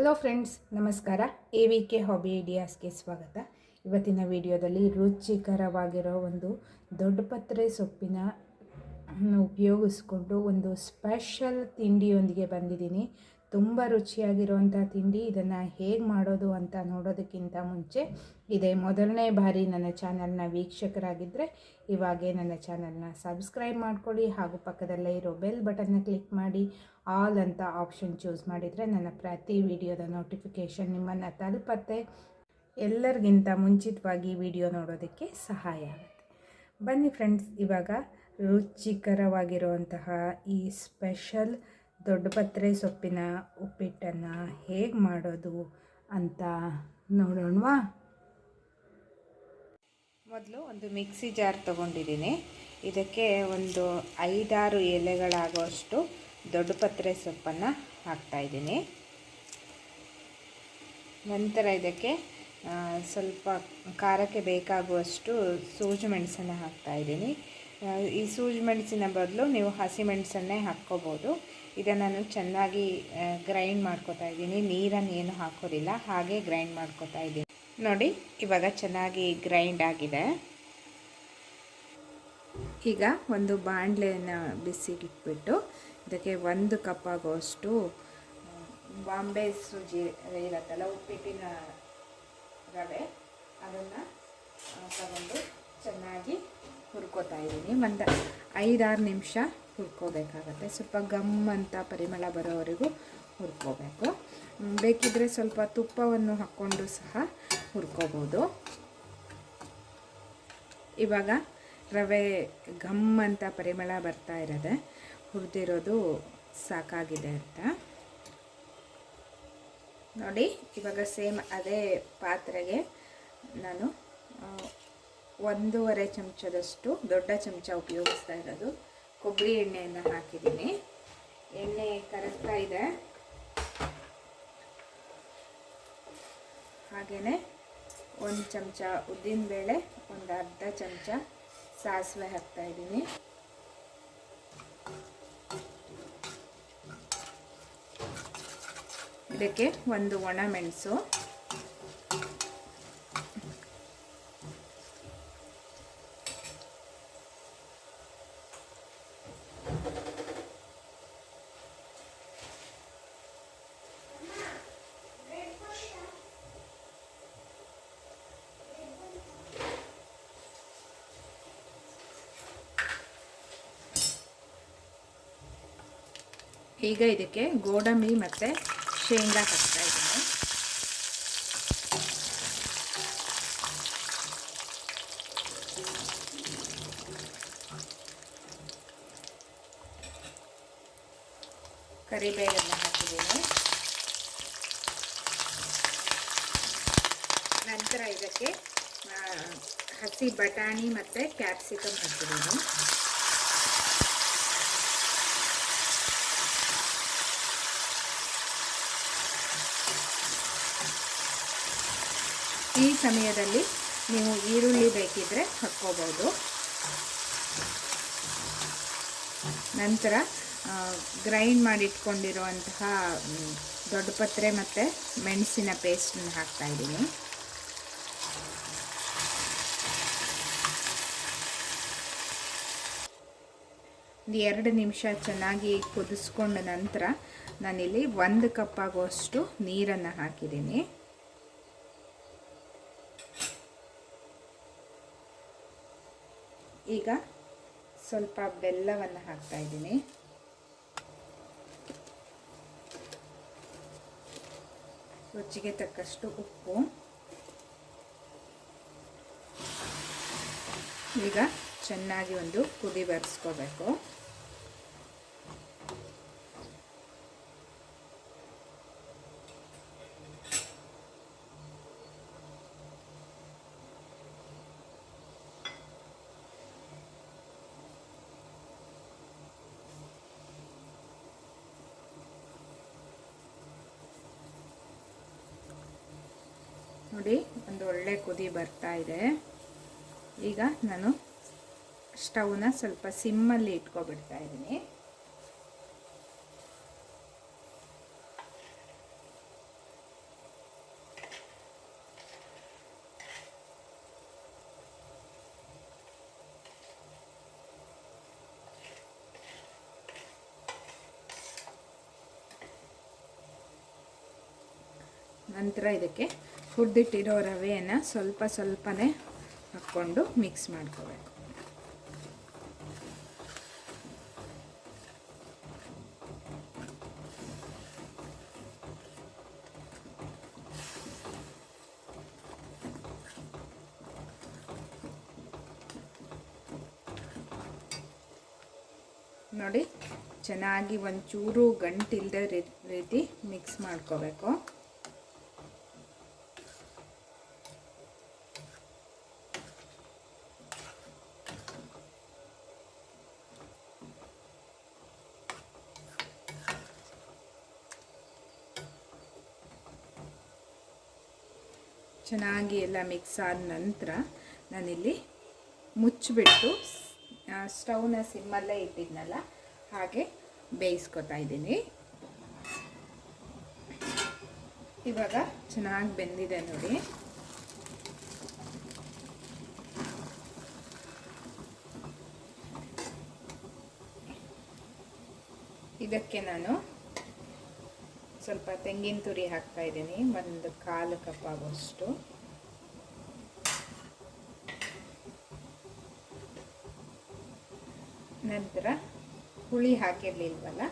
Hello friends ನಮಸ್ಕಾರ. A V K hobby ಐಡಿಯಾಸ್ಗೆ ಸ್ವಾಗತ. ಇವತ್ತಿನ ವಿಡಿಯೋದಲ್ಲಿ ರುಚಿಕರವಾಗಿರೋ ಒಂದು ದೊಡ್ಡ ಪತ್ರೆ ಸೊಪ್ಪಿನ ಉಪಯೋಗಿಸ್ಕೊಂಡು ಒಂದು ಸ್ಪೆಷಲ್ ತಿಂಡಿಯೊಂದಿಗೆ ಬಂದಿದ್ದೀನಿ. ತುಂಬ ರುಚಿಯಾಗಿರುವಂಥ ತಿಂಡಿ, ಇದನ್ನು ಹೇಗೆ ಮಾಡೋದು ಅಂತ ನೋಡೋದಕ್ಕಿಂತ ಮುಂಚೆ ಇದೇ ಮೊದಲನೇ ಬಾರಿ ನನ್ನ ಚಾನಲ್ನ ವೀಕ್ಷಕರಾಗಿದ್ದರೆ ಇವಾಗೇ ನನ್ನ ಚಾನಲ್ನ ಸಬ್ಸ್ಕ್ರೈಬ್ ಮಾಡ್ಕೊಳ್ಳಿ ಹಾಗೂ ಪಕ್ಕದಲ್ಲೇ ಇರೋ ಬೆಲ್ ಬಟನ್ನ ಕ್ಲಿಕ್ ಮಾಡಿ ಆಲ್ ಅಂತ ಆಪ್ಷನ್ ಚೂಸ್ ಮಾಡಿದರೆ ನನ್ನ ಪ್ರತಿ ವಿಡಿಯೋದ ನೋಟಿಫಿಕೇಷನ್ ನಿಮ್ಮನ್ನು ತಲುಪತ್ತೆ. ಎಲ್ಲರಿಗಿಂತ ಮುಂಚಿತವಾಗಿ ವಿಡಿಯೋ ನೋಡೋದಕ್ಕೆ ಸಹಾಯ ಆಗುತ್ತೆ. ಬನ್ನಿ ಫ್ರೆಂಡ್ಸ್ ಇವಾಗ ರುಚಿಕರವಾಗಿರುವಂತಹ ಈ ಸ್ಪೆಷಲ್ ದೊಡ್ಡಪತ್ರೆ ಸೊಪ್ಪಿನ ಉಪ್ಪಿಟ್ಟನ್ನು ಹೇಗೆ ಮಾಡೋದು ಅಂತ ನೋಡೋಣವಾ. ಮೊದಲು ಒಂದು ಮಿಕ್ಸಿ ಜಾರ್ ತಗೊಂಡಿದ್ದೀನಿ. ಇದಕ್ಕೆ ಒಂದು ಐದಾರು ಎಲೆಗಳಾಗುವಷ್ಟು ದೊಡ್ಡ ಪತ್ರೆ ಸೊಪ್ಪನ್ನು ಹಾಕ್ತಾಯಿದ್ದೀನಿ ನಂತರ ಇದಕ್ಕೆ ಸ್ವಲ್ಪ ಖಾರಕ್ಕೆ ಬೇಕಾಗುವಷ್ಟು ಸೂಜಿ ಮೆಣಸನ್ನು ಹಾಕ್ತಾಯಿದ್ದೀನಿ ಈ ಸೂಜಿ ಮೆಣಸಿನ ಬದಲು ನೀವು ಹಸಿ ಮೆಣಸನ್ನೇ ಹಾಕ್ಕೋಬೋದು. ಇದನ್ನು ನಾನು ಚೆನ್ನಾಗಿ ಗ್ರೈಂಡ್ ಮಾಡ್ಕೋತಾ ಇದ್ದೀನಿ. ನೀರನ್ನು ಏನು ಹಾಕೋದಿಲ್ಲ, ಹಾಗೆ ಗ್ರೈಂಡ್ ಮಾಡ್ಕೋತಾ ಇದ್ದೀನಿ. ನೋಡಿ, ಇವಾಗ ಚೆನ್ನಾಗಿ ಗ್ರೈಂಡ್ ಆಗಿದೆ. ಈಗ ಒಂದು ಬಾಣಲೆಯನ್ನು ಬಿಸಿಗಿಟ್ಬಿಟ್ಟು ಇದಕ್ಕೆ ಒಂದು ಕಪ್ ಆಗುವಷ್ಟು ಬಾಂಬೆ ಸುಜಿ ಇರತ್ತಲ್ಲ, ಉಪ್ಪಿಟ್ಟಿನ ರವೆ, ಅದನ್ನು ತಗೊಂಡು ಚೆನ್ನಾಗಿ ಹುರ್ಕೋತಾ ಇದ್ದೀನಿ. ಒಂದು ಐದಾರು ನಿಮಿಷ ಹುರ್ಕೋಬೇಕಾಗತ್ತೆ. ಸ್ವಲ್ಪ ಗಮ್ ಅಂತ ಪರಿಮಳ ಬರೋವರೆಗೂ ಹುರ್ಕೋಬೇಕು. ಬೇಕಿದ್ರೆ ಸ್ವಲ್ಪ ತುಪ್ಪವನ್ನು ಹಾಕ್ಕೊಂಡು ಸಹ ಹುರ್ಕೋಬೋದು. ಇವಾಗ ರವೆ ಘಮ್ ಅಂತ ಪರಿಮಳ ಬರ್ತಾ ಇರೋದೆ ಹುರಿದಿರೋದು ಸಾಕಾಗಿದೆ ಅಂತ. ನೋಡಿ, ಇವಾಗ ಸೇಮ್ ಅದೇ ಪಾತ್ರೆಗೆ ನಾನು ಒಂದೂವರೆ ಚಮಚದಷ್ಟು ದೊಡ್ಡ ಚಮಚ ಉಪಯೋಗಿಸ್ತಾ ಇರೋದು. ಕೊಬ್ಬರಿ ಎಣ್ಣೆಯನ್ನು ಹಾಕಿದ್ದೀನಿ. ಎಣ್ಣೆ ಕರಗ್ತಾ ಇದೆ. ಹಾಗೆಯೇ ಒಂದು ಚಮಚ ಉದ್ದಿನಬೇಳೆ, ಒಂದು ಅರ್ಧ ಚಮಚ ಸಾಸಿವೆ ಹಾಕ್ತಾ ಇದಕ್ಕೆ ಒಂದು ಒಣ ಮೆಣಸು. ಈಗ ಇದಕ್ಕೆ ಗೋಡಂಬಿ ಮತ್ತು ಶೇಂಗಾ ಹಾಕ್ತಾ ಇದ್ದೀನಿ ಕರಿಬೇವನ್ನು ಹಾಕಿದ್ದೀನಿ. ನಂತರ ಇದಕ್ಕೆ ಹಸಿ ಬಟಾಣಿ ಮತ್ತು ಕ್ಯಾಪ್ಸಿಕಮ್ ಹಾಕಿದ್ದೀನಿ. ಈ ಸಮಯದಲ್ಲಿ ನೀವು ಈರುಳ್ಳಿ ಬೇಕಿದ್ದರೆ ಹಾಕ್ಕೋಬೋದು. ನಂತರ ಗ್ರೈಂಡ್ ಮಾಡಿಟ್ಕೊಂಡಿರುವಂತಹ ದೊಡ್ಡ ಪತ್ರೆ ಮತ್ತು ಮೆಣಸಿನ ಪೇಸ್ಟನ್ನು ಹಾಕ್ತಾಯಿದ್ದೀನಿ ಒಂದು ಎರಡು ನಿಮಿಷ ಚೆನ್ನಾಗಿ ಕುದಿಸ್ಕೊಂಡ ನಂತರ ನಾನಿಲ್ಲಿ ಒಂದು ಕಪ್ ಆಗುವಷ್ಟು ನೀರನ್ನು ಹಾಕಿದ್ದೀನಿ. ಈಗ ಸ್ವಲ್ಪ ಬೆಲ್ಲವನ್ನು ಹಾಕ್ತಾ ಇದ್ದೀನಿ. ರುಚಿಗೆ ತಕ್ಕಷ್ಟು ಉಪ್ಪು. ಈಗ ಚೆನ್ನಾಗಿ ಒಂದು ಕುದಿ ಬರೆಸ್ಕೋಬೇಕು. ನೋಡಿ, ಒಂದು ಒಳ್ಳೆ ಕುದಿ ಬರ್ತಾ ಇದೆ. ಈಗ ನಾನು ಸ್ಟವ್ನ ಸ್ವಲ್ಪ ಸಿಮ್ಮಲ್ಲಿ ಇಟ್ಕೊಬಿಡ್ತಾ ಇದ್ದೀನಿ. ನಂತರ ಇದಕ್ಕೆ ಹುರಿದಿಟ್ಟಿರೋ ರವೆಯನ್ನು ಸ್ವಲ್ಪ ಸ್ವಲ್ಪನೇ ಹಾಕ್ಕೊಂಡು ಮಿಕ್ಸ್ ಮಾಡ್ಕೋಬೇಕು. ನೋಡಿ ಚೆನ್ನಾಗಿ ಒಂಚೂರು ಗಂಟಿಲ್ಲದ ರೀತಿ ಮಿಕ್ಸ್ ಮಾಡ್ಕೋಬೇಕು. ಚೆನ್ನಾಗಿ ಎಲ್ಲ ಮಿಕ್ಸ್ ಆದ ನಂತರ ನಾನಿಲ್ಲಿ ಮುಚ್ಚಿಬಿಟ್ಟು ಸ್ಟವ್ನ ಸಿಮ್ಮಲ್ಲೇ ಇಟ್ಟಿದ್ನಲ್ಲ, ಹಾಗೆ ಬೇಯಿಸ್ಕೊತಾ ಇದ್ದೀನಿ. ಇವಾಗ ಚೆನ್ನಾಗಿ ಬೆಂದಿದೆ ನೋಡಿ. ಇದಕ್ಕೆ ನಾನು ಸ್ವಲ್ಪ ತೆಂಗಿನ ತುರಿ ಹಾಕ್ತಾ ಇದ್ದೀನಿ, ಒಂದು ಕಾಲು ಕಪ್ ಆಗುವಷ್ಟು ನಂತರ ಹುಳಿ ಹಾಕಿರಲಿಲ್ವಲ್ಲ,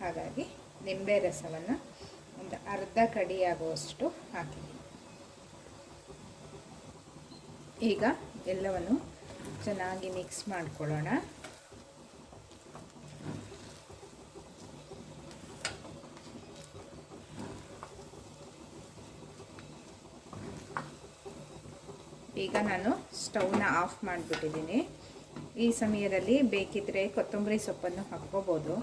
ಹಾಗಾಗಿ ನಿಂಬೆ ರಸವನ್ನು ಒಂದು ಅರ್ಧ ಕಡಿ ಆಗುವಷ್ಟು ಹಾಕಿದ್ದೀನಿ ಈಗ ಎಲ್ಲವನ್ನು ಚೆನ್ನಾಗಿ ಮಿಕ್ಸ್ ಮಾಡ್ಕೊಳ್ಳೋಣ. ಈಗ ನಾನು ಸ್ಟೌವ್ನ ಆಫ್ ಮಾಡಿಬಿಟ್ಟಿದ್ದೀನಿ. ಈ ಸಮಯದಲ್ಲಿ ಬೇಕಿದ್ದರೆ ಕೊತ್ತಂಬರಿ ಸೊಪ್ಪನ್ನು ಹಾಕ್ಕೋಬೋದು.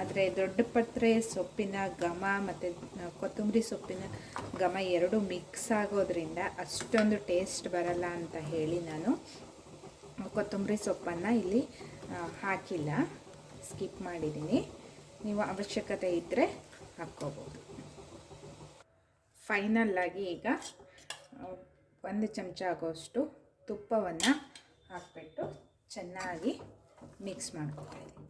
ಆದರೆ ದೊಡ್ಡ ಪತ್ರೆ ಸೊಪ್ಪಿನ ಘಮ ಮತ್ತು ಕೊತ್ತಂಬರಿ ಸೊಪ್ಪಿನ ಘಮ ಎರಡು ಮಿಕ್ಸ್ ಆಗೋದ್ರಿಂದ ಅಷ್ಟೊಂದು ಟೇಸ್ಟ್ ಬರಲ್ಲ ಅಂತ ಹೇಳಿ ನಾನು ಕೊತ್ತಂಬರಿ ಸೊಪ್ಪನ್ನು ಇಲ್ಲಿ ಹಾಕಿಲ್ಲ. ಸ್ಕಿಪ್ ಮಾಡಿದ್ದೀನಿ. ನೀವು ಅವಶ್ಯಕತೆ ಇದ್ದರೆ ಹಾಕ್ಕೋಬೋದು. ಫೈನಲ್ಲಾಗಿ ಈಗ ಒಂದು ಚಮಚ ಆಗೋಷ್ಟು ತುಪ್ಪವನ್ನು ಹಾಕಿಬಿಟ್ಟು ಚೆನ್ನಾಗಿ ಮಿಕ್ಸ್ ಮಾಡ್ಕೊತಾ ಇದ್ದೀನಿ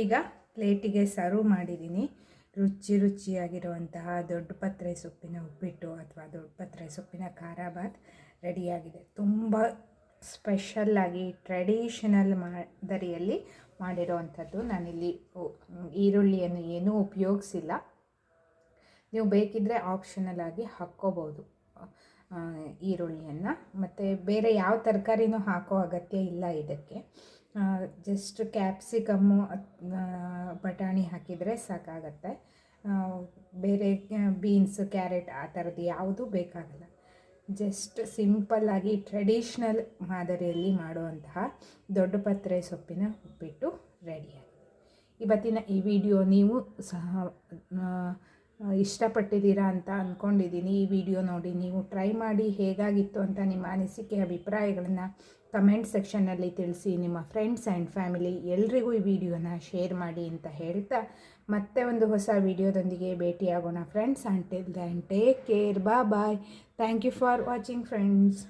ಈಗ ಪ್ಲೇಟಿಗೆ ಸರ್ವ್ ಮಾಡಿದ್ದೀನಿ. ರುಚಿ ರುಚಿಯಾಗಿರುವಂತಹ ದೊಡ್ಡ ಪತ್ರೆ ಸೊಪ್ಪಿನ ಉಪ್ಪಿಟ್ಟು ಅಥವಾ ದೊಡ್ಡ ಪತ್ರೆ ಸೊಪ್ಪಿನ ಖಾರ ಭಾತ್ ರೆಡಿಯಾಗಿದೆ. ತುಂಬ ಸ್ಪೆಷಲ್ಲಾಗಿ ಟ್ರೆಡಿಷನಲ್ ಮಾದರಿಯಲ್ಲಿ ಮಾಡಿರೋವಂಥದ್ದು. ನಾನಿಲ್ಲಿ ಈರುಳ್ಳಿಯನ್ನು ಏನೂ ಉಪಯೋಗಿಸಿಲ್ಲ. ನೀವು ಬೇಕಿದ್ದರೆ ಆಪ್ಷನಲ್ ಆಗಿ ಹಾಕ್ಕೋಬೋದು ಈರುಳ್ಳಿಯನ್ನು. ಮತ್ತು ಬೇರೆ ಯಾವ ತರಕಾರಿನೂ ಹಾಕೋ ಅಗತ್ಯ ಇಲ್ಲ ಇದಕ್ಕೆ. ಜಸ್ಟ್ ಕ್ಯಾಪ್ಸಿಕಮ್ಮು ಬಟಾಣಿ ಹಾಕಿದರೆ ಸಾಕಾಗತ್ತೆ. ಬೇರೆ ಬೀನ್ಸ್ ಕ್ಯಾರೆಟ್ ಆ ಥರದ್ದು ಯಾವುದೂ ಬೇಕಾಗಲ್ಲ. ಜಸ್ಟ್ ಸಿಂಪಲ್ಲಾಗಿ ಟ್ರೆಡಿಷ್ನಲ್ ಮಾದರಿಯಲ್ಲಿ ಮಾಡುವಂತಹ ದೊಡ್ಡ ಪತ್ರೆ ಸೊಪ್ಪಿನ ಉಪ್ಪಿಟ್ಟು ರೆಡಿಯಾಗಿದೆ ಇವತ್ತಿನ ಈ ವಿಡಿಯೋ ನೀವು ಸಹ ಇಷ್ಟಪಟ್ಟಿದ್ದೀರಾ ಅಂತ ಅಂದ್ಕೊಂಡಿದ್ದೀನಿ ಈ ವಿಡಿಯೋ ನೋಡಿ, ನೀವು ಟ್ರೈ ಮಾಡಿ ಹೇಗಾಗಿತ್ತು ಅಂತ ನಿಮ್ಮ ಅನಿಸಿಕೆ, ಅಭಿಪ್ರಾಯಗಳನ್ನು ಕಮೆಂಟ್ ಸೆಕ್ಷನ್ನಲ್ಲಿ ತಿಳಿಸಿ. ನಿಮ್ಮ ಫ್ರೆಂಡ್ಸ್ ಆ್ಯಂಡ್ ಫ್ಯಾಮಿಲಿ ಎಲ್ರಿಗೂ ಈ ವಿಡಿಯೋನ ಶೇರ್ ಮಾಡಿ ಅಂತ ಹೇಳ್ತಾ ಮತ್ತೆ ಒಂದು ಹೊಸ ವಿಡಿಯೋದೊಂದಿಗೆ ಭೇಟಿಯಾಗೋಣ. Friends and till then take care bye bye thank you for watching friends